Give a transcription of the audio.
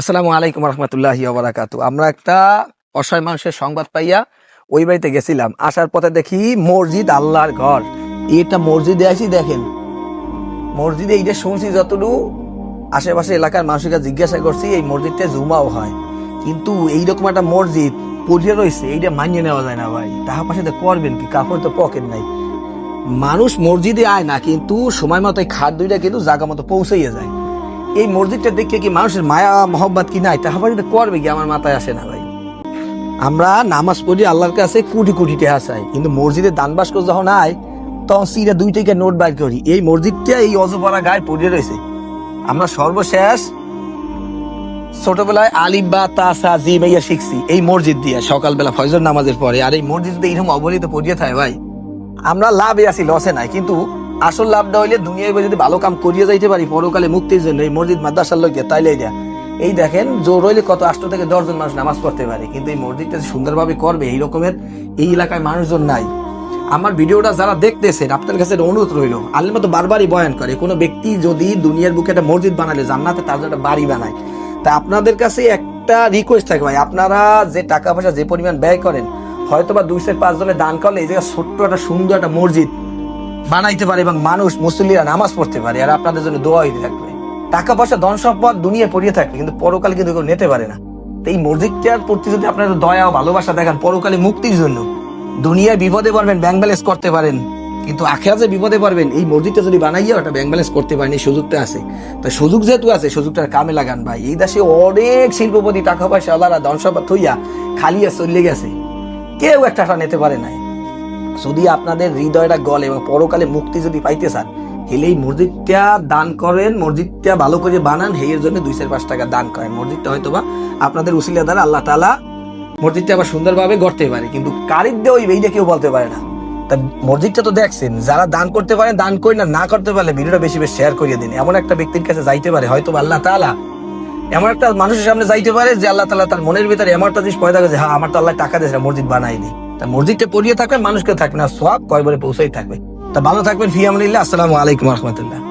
আসসালামু আলাইকুম রহমতুল্লাহি ওবরাকাতু আমরা একটা অসহায় মানুষের সংবাদ পাইয়া ওই বাড়িতে গেছিলাম। আসার পথে দেখি মসজিদ আল্লাহর ঘর। এটা মসজিদে আসি দেখেন। মসজিদে এইটা শুনছি যতটুকু আশেপাশে এলাকার মানুষের কাছে জিজ্ঞাসা করছি, এই মসজিদটা জুমাও হয়। কিন্তু এইরকম একটা মসজিদ পড়িয়ে রয়েছে, এইটা মানিয়ে নেওয়া যায় না ভাই। তাহার পাশে তো করবেন কি? কাপড় তো পকেট নাই। মানুষ মসজিদে আয় না, কিন্তু সময় মতো খাট দুইটা কিন্তু জায়গা মতো পৌঁছাইয়া যায়। এই মসজিদটা দেখে কি মানুষের মায়া, মহব্বত কি নাই? তাহা বাড়িতে করবে কি? আমার মাথায় আসে না ভাই। আমরা নামাজ পড়ি আল্লাহর কাছে কোটি কোটি টাকা চাই। কিন্তু মসজিদে দান বাস্ক যখন আয়, তখন সিরা দুই থেকে নোট বাইর করি। এই মসজিদটা এই অজপরা গায়ে পড়ে রয়েছে। আমরা সর্বশেষ ছোটবেলায় আলিফ বা তাসা জি ভাইয়া শিখছি এই মসজিদ দিয়ে সকালবেলা ফজর নামাজের পরে। আর এই মসজিদ দিয়ে এরকম অবহেলিত পড়িয়ে থাকে ভাই, আমরা লাভে আছি লসে নাই। কিন্তু আসল লাভটা হইলে দুনিয়ায় যদি ভালো কাম করিয়ে যাইতে পারি, পরকালে মুক্তির জন্য এই মসজিদ, মাদ্রাসার লোক তাইলে এটা এই দেখেন, জোর হইলে কত আষ্ট থেকে দশজন মানুষ নামাজ পড়তে পারে, কিন্তু এই মসজিদটা সুন্দরভাবে করবে, এই রকমের এই এলাকায় মানুষজন নাই। আমার ভিডিওটা যারা দেখতেছেন আপনার কাছে অনুরোধ রইল। আল্লাহ মতো বারবারই বয়ান করে, কোনো ব্যক্তি যদি দুনিয়ার বুকে একটা মসজিদ বানালে, জান্নাতে তার জন্য বাড়ি বানায়। তা আপনাদের কাছে একটা রিকোয়েস্ট থাকে ভাই, আপনারা যে টাকা পয়সা, যে পরিমাণ ব্যয় করেন হয়তো বা দুই পাঁচ জনে দান করলে, এই জায়গায় ছোট্ট একটা সুন্দর একটা মসজিদ বানাইতে পারে এবং মানুষ, মুসল্লিরা নামাজ পড়তে পারে, আর আপনাদের জন্য দোয়া হইতে থাকবে। টাকা পয়সা, ধন সম্পদ দুনিয়ায় পড়িয়ে থাকবে কিন্তু পরকালে কিন্তু কেউ নিতে পারে না। তো এই মসজিদটার প্রতি যদি আপনার দয়া ও ভালোবাসা দেখান, পরকালে মুক্তির জন্য। দুনিয়ায় বিপদে পারবেন ব্যাংক ব্যালেন্স করতে পারেন। কিন্তু আখেরাতে বিপদে পারবেন এই মসজিদটা যদি বানাইয়া ওটা ব্যাংক ব্যালেন্স করতে পারেন, এই সুযোগটা আছে। তো সুযোগ যেহেতু আছে, সুযোগটা কামে লাগান ভাই। এই দেশে অনেক শিল্পপতি টাকা পয়সা, আলাদা ধন সম্পদ থইয়া খালিয়া চলে গেছে। কেউ একটা নিতে পারে নাই। যদি আপনাদের হৃদয়টা গলে এবং পরকালে মুক্তি যদি পাইতে চান হেলে এই মসজিদটা দান করেন, মসজিদটা ভালো করে বানান হেয়ের জন্য দুই চার পাঁচ টাকা দান করেন। মসজিদটা হয়তো বা আপনাদের উসিলা দ্বারা আল্লাহ তালা মসজিদটা আবার সুন্দরভাবে গড়তে পারে, কিন্তু কারির দিয়ে ওই এইটা কেউ বলতে পারে না। তা মসজিদটা তো দেখছেন, যারা দান করতে পারেন, দান করি না না করতে পারলে ভিডিওটা বেশি বেশি শেয়ার করিয়ে দিন। এমন একটা ব্যক্তির কাছে যাইতে পারে, হয়তো আল্লাহ তালা এমন একটা মানুষের সামনে যাইতে পারে যে আল্লাহ তালা তার মনের ভিতরে এমন একটা জিনিস পয়দা গেছে হ্যাঁ আমার তো আল্লাহ টাকা দিয়েছে, মসজিদ বানাই দিই তা মসজিদটা পড়িয়ে থাকবেন, মানুষকে থাকবে না সব কয়বারে পৌঁছাই থাকবে। তা ভালো থাকবেন ফিয়াম আসসালামু আলাইকুম রহমতুল্লাহ।